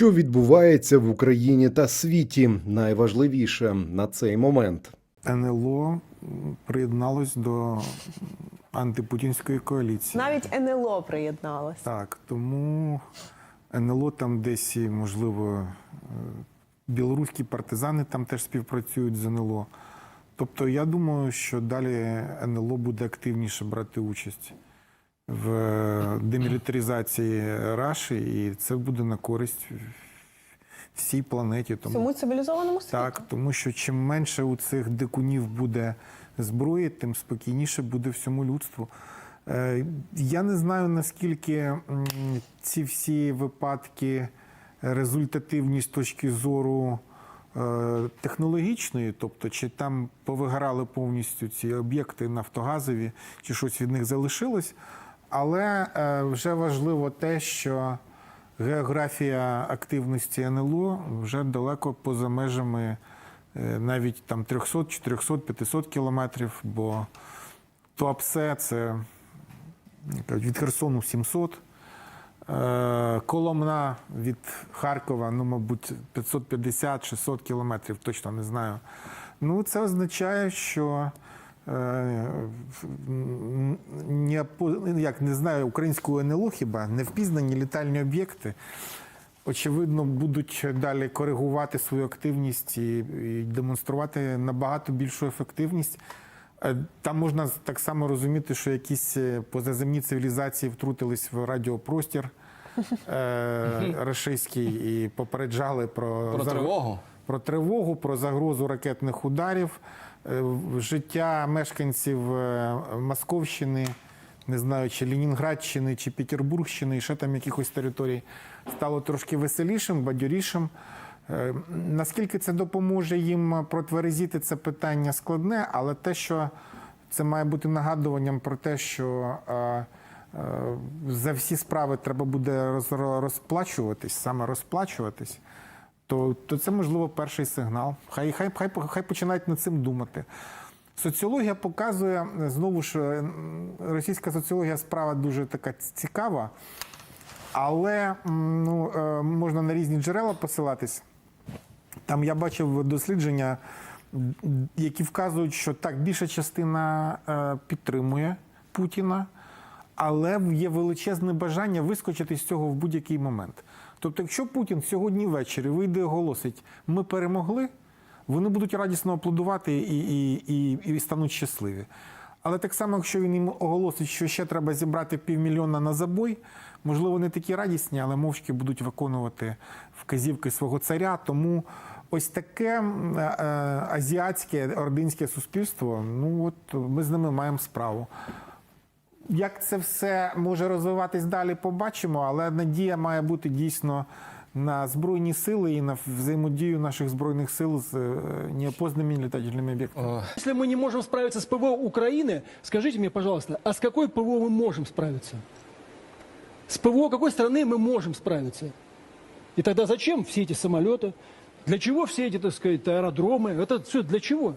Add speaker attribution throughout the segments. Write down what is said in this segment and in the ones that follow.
Speaker 1: Що відбувається в Україні та світі? Найважливіше на цей момент.
Speaker 2: НЛО приєдналось до антипутінської коаліції.
Speaker 3: Навіть НЛО приєдналось.
Speaker 2: Так, тому НЛО там десь, і, можливо, е, білоруські партизани там теж співпрацюють з НЛО. Тобто, я думаю, що далі НЛО буде активніше брати участь в е, демілітаризації Раші, і це буде на користь всій планеті. Тому
Speaker 3: Всьому цивілізованому світу.
Speaker 2: так, тому що чим менше у цих дикунів буде зброї, тим спокійніше буде всьому людству. Е, Я не знаю, наскільки ці всі випадки результативні з точки зору е, технологічної, тобто чи там повиграли повністю ці об'єкти нафтогазові, чи щось від них залишилось. Але е, вже важливо те, що географія активності НЛО вже далеко поза межами е, навіть там 300, 400, 500 кілометрів, бо Туапсе це від Херсону 700. Е, Коломна від Харкова, ну, мабуть, 550-600 кілометрів, точно не знаю. Ну, це означає, що не, як не знаю українського НЛО хіба невпізнані літальні об'єкти. Очевидно, будуть далі коригувати свою активність і, і демонструвати набагато більшу ефективність. Е, Там можна так само розуміти, що якісь е, позаземні цивілізації втрутились в радіопростір е, рашистський і попереджали про,
Speaker 4: Про тривогу?
Speaker 2: про тривогу, про загрозу ракетних ударів, Е, життя мешканців е, Московщини, не знаю, чи Ленінградщини, чи Петербургщини, і ще там якихось територій, стало трошки веселішим, бадьорішим. Е, Наскільки це допоможе їм протверезіти це питання складне, але те, що це має бути нагадуванням про те, що е, е, за всі справи треба буде розплачуватись, саме розплачуватись, то, то це можливо перший сигнал. Хай, хай, хай, хай починають над цим думати. Соціологія показує знову ж е, російська соціологія справа дуже така цікава, але ну, е, можна на різні джерела посилатись. Там я бачив дослідження, які вказують, що так, більша частина е, підтримує Путіна, але є величезне бажання вискочити з цього в будь-який момент. Тобто, якщо Путін сьогодні ввечері вийде і оголосить, ми перемогли, вони будуть радісно аплодувати і, і, і, і стануть щасливі. Але так само, якщо він їм оголосить, що ще треба зібрати півмільйона на забой, можливо, не такі радісні, але мовчки будуть виконувати вказівки свого царя. Тому ось таке е, е, азіатське ординське суспільство, ну от ми з ними маємо справу. Як це все може розвиватись далі, побачимо, але надія має бути дійсно на збройні сили і на взаємодію наших збройних сил з е, неопознаними літательними об'єктами.
Speaker 5: Если мы не можем справиться с ПВО Украины, скажите мне, пожалуйста, а с какой ПВО мы можем справиться? С ПВО какой страны мы можем справиться? И тогда зачем все эти самолеты? Для чего все эти, так сказать, аэродромы? Это все для чего?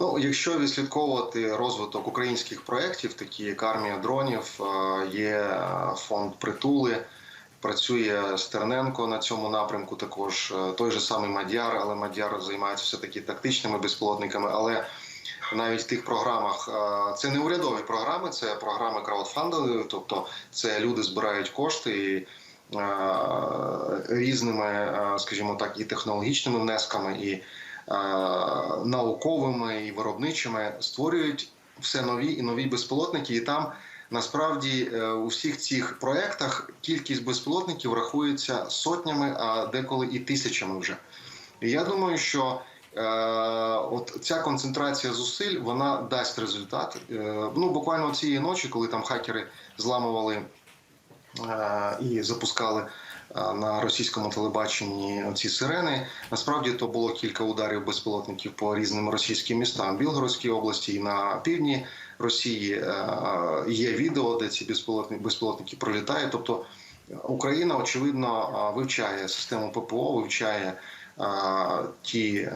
Speaker 6: Ну, якщо відслідковувати розвиток українських проєктів, такі як армія дронів, е, є фонд притули, працює Стерненко на цьому напрямку. Також е, той же самий Мадяр, але Мадяр займається все таки тактичними безпілотниками. Але навіть в тих програмах е, це не урядові програми, це програми краудфандингові, тобто це люди збирають кошти і різними, скажімо так, і технологічними внесками, і науковими і виробничими створюють все нові і нові безпілотники. І там насправді е, у всіх цих проектах кількість безпілотників рахується сотнями, а деколи і тисячами вже. І я думаю, що е, от ця концентрація зусиль вона дасть результат. Е, ну буквально цієї ночі, коли там хакери зламували е, і запускали е, на російському телебаченні ці сирени. Насправді то було кілька ударів безпілотників по різним російським містам Білгородській області і на півдні Росії. Е, Є відео, де ці безпілотники, безпілотники пролітають. Тобто Україна очевидно вивчає систему ППО, вивчає. Ті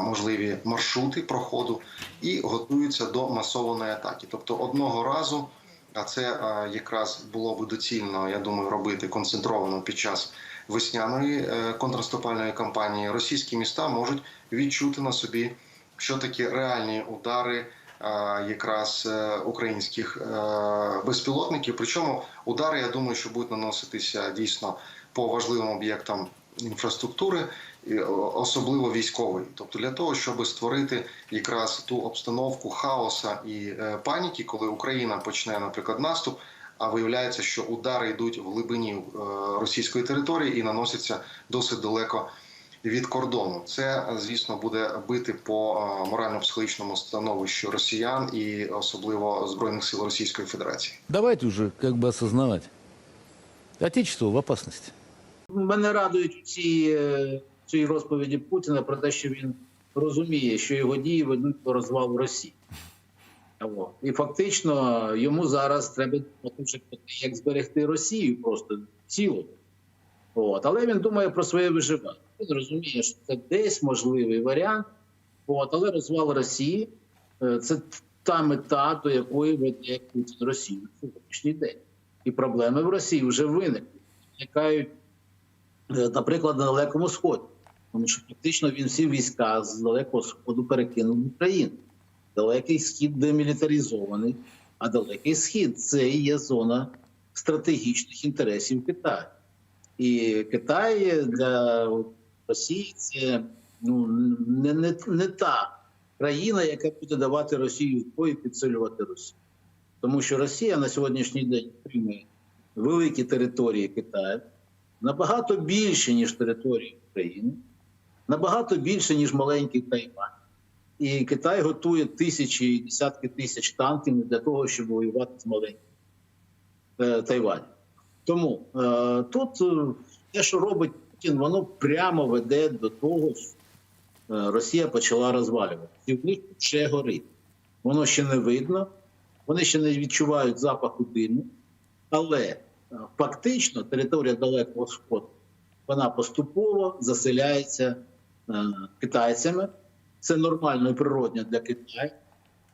Speaker 6: можливі маршрути проходу і готуються до масованої атаки. Тобто одного разу а це е, якраз було би доцільно, я думаю, робити концентровано під час весняної е, контрнаступальної кампанії російські міста можуть відчути на собі, що такі реальні удари е, якраз українських безпілотників. Причому удари, я думаю, що будуть наноситися дійсно по важливим об'єктам інфраструктури, особливо військової. Тобто для того, щоб створити якраз ту обстановку хаоса і е, паніки, коли Україна почне, наприклад, наступ. А виявляється, що удари йдуть в глибині е, російської території і наносяться досить далеко від кордону. Це, звісно, буде бити по е, морально-психологічному становищу росіян і особливо збройних сил Російської Федерації.
Speaker 4: Давайте уже как бы осознавать. Отечество в опасности.
Speaker 7: Мене радують ці, е, ці розповіді Путіна про те, що він розуміє, що його дії ведуть до розвалу Росії. І фактично йому зараз треба як зберегти Росію просто цілу. От. Але він думає про своє виживання. Він розуміє, що це десь можливий варіант, от. але розвал Росії е, це та мета, до якої веде Путін Росію на сьогоднішній день. І проблеми в Росії вже виникли. Виникають Е, наприклад, на Далекому Сході. Тому що фактично він всі війська з Далекого Сходу перекинув в Україну. Далекий схід демілітаризований, а Далекий Схід це і є зона стратегічних інтересів Китаю. І Китай для Росії це ну, не, не, не та країна, яка буде давати Росію і підсилювати Росію. Тому що Росія на сьогоднішній день отримує великі території Китаю набагато більше, ніж території України, набагато більше, ніж маленький Тайвань. І Китай готує тисячі і десятки тисяч танків для того, щоб воювати з маленьким е, Тайванем. Тому е, тут е, те, що робить Путін, воно прямо веде до того, що Росія почала розвалюватися. І в них ще горить. Воно ще не видно, вони ще не відчувають запаху диму, але фактично територія Далекого Сходу вона поступово заселяється китайцями. Це нормально і природно для Китаю,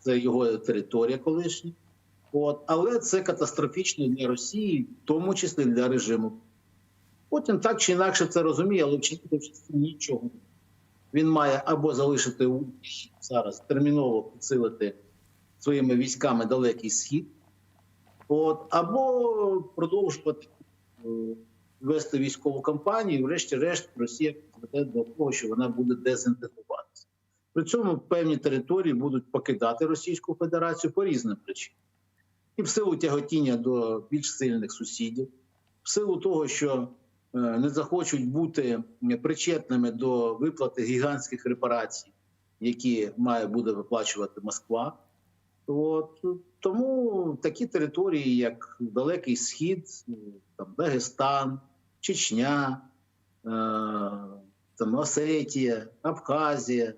Speaker 7: це його територія колишня. От. Але це катастрофічно для Росії, в тому числі для режиму. Потім так чи інакше це розуміє, але вчинити нічого. Він має або залишити зараз терміново підсилити своїми військами далекий схід, от, або продовжувати е, вести військову кампанію, врешті-решт Росія приведе до того, що вона буде дезінтегруватися. При цьому певні території будуть покидати Російську Федерацію по різним причинам. І в силу тяготіння до більш сильних сусідів, в силу того, що е, не захочуть бути причетними до виплати гігантських репарацій, які має буде виплачувати Москва. От, тому такі території, як Далекий Схід, там, Дагестан, Чечня, е, там, Осетія, Абхазія,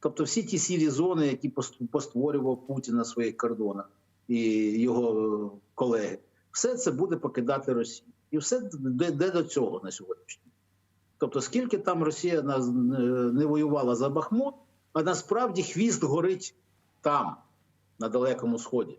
Speaker 7: тобто всі ті сірі зони, які постворював Путін на своїх кордонах і його е, колеги, все це буде покидати Росію. І все де, де до цього на сьогоднішній. Тобто, скільки там Росія е, не воювала за Бахмут, а насправді хвіст горить там, на Далекому Сході.